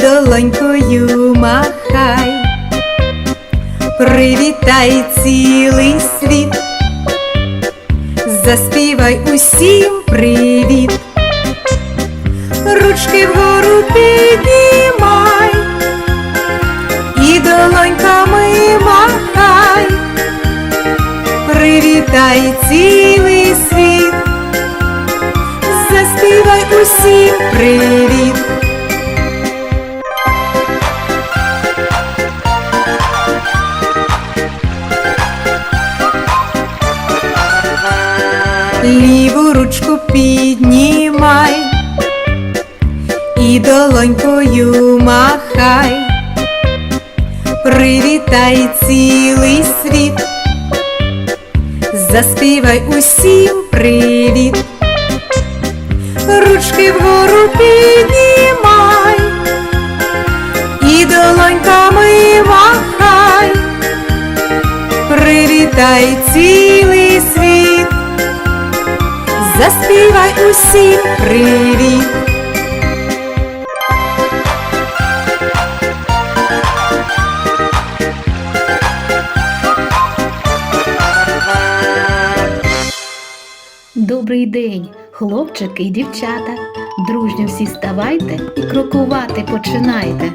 долонькою махай, привітай цілий світ, заспівай усім привіт, ручки вгору піднімай. І долоньками махай, привітай цілий світ, заспівай усім привіт. Піднімай і долонькою махай, привітай цілий світ, заспівай усім привіт, ручки вгору піднімай і долоньками махай, привітай цілий. Заспівай усім привіт. Добрий день, хлопчики і дівчата. Дружньо всі ставайте і крокувати починайте.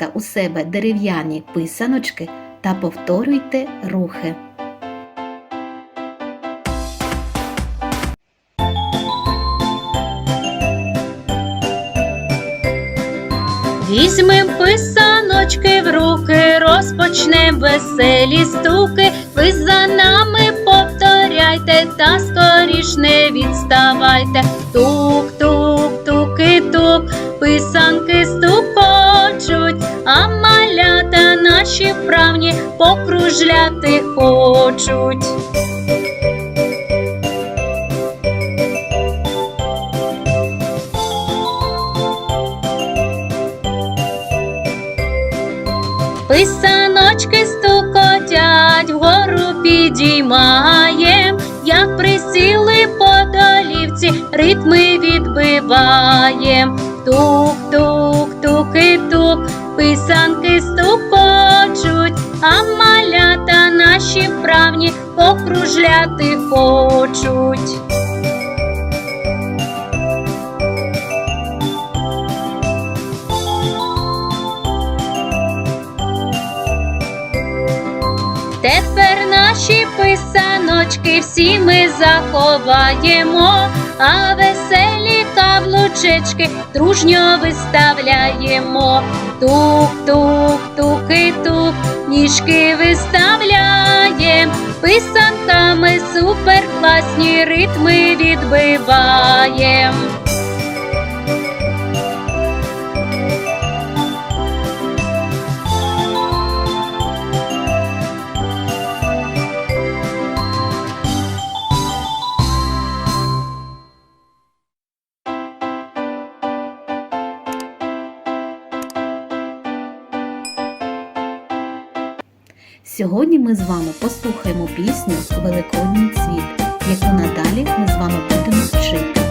Ласка, у себе дерев'яні писаночки та повторюйте рухи. Візьмем писаночки в руки, розпочнем веселі стуки. Ви за нами повторяйте та скоріш не відставайте. Тук, тук, туки, тук, писанки стукочуть, наші вправні покружляти хочуть. Писаночки стукотять, вгору підіймаєм, як присіли по долівці, ритми відбиваєм. Тук, тук, туки, тук, писанки а малята наші вправні покружляти хочуть. Тепер наші писаночки всі ми заховаємо, а веселі каблучечки дружньо виставляємо. Тук, тук, туки, тук, ніжки виставляєм, писанками суперкласні ритми відбиваєм. Сьогодні ми з вами послухаємо пісню Великодній цвіт, яку надалі ми з вами будемо вчити.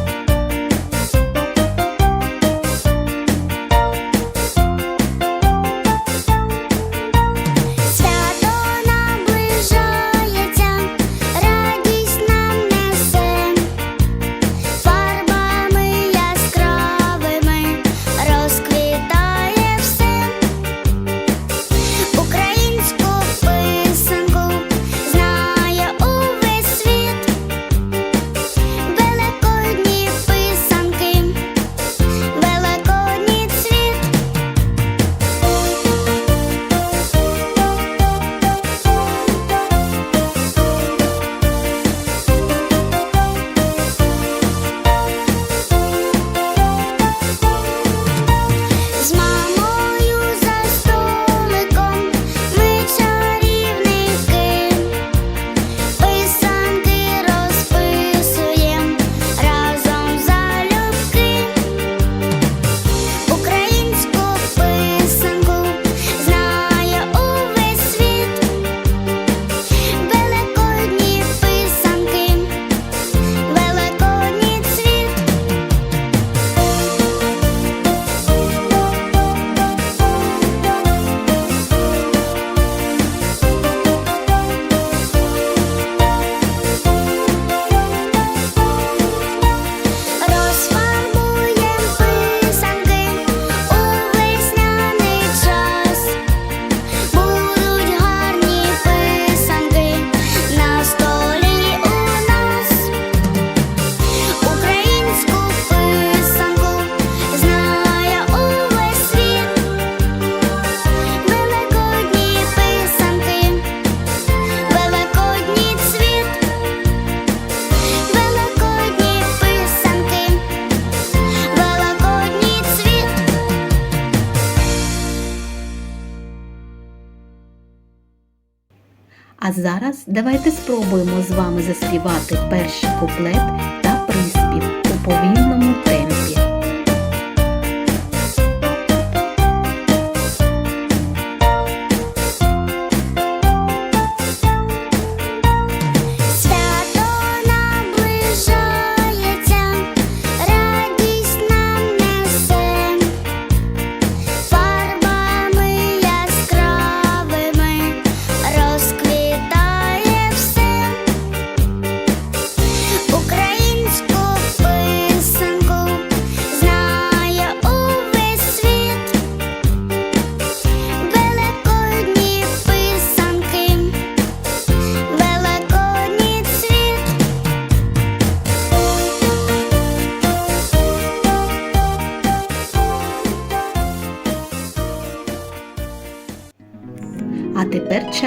А зараз давайте спробуємо з вами заспівати перший куплет та приспів у повільному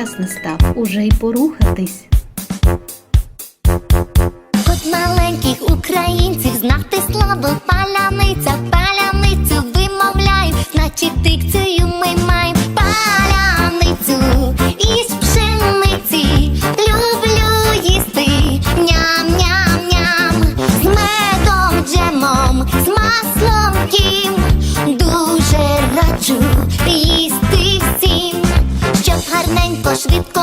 час настав уже й порухатись. От маленьких українців знати слово паляниця, паляницю вимовляють, значить дикцію ми маємо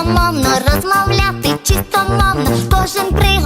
швидкомовно розмовляти чисто мовно кожен при.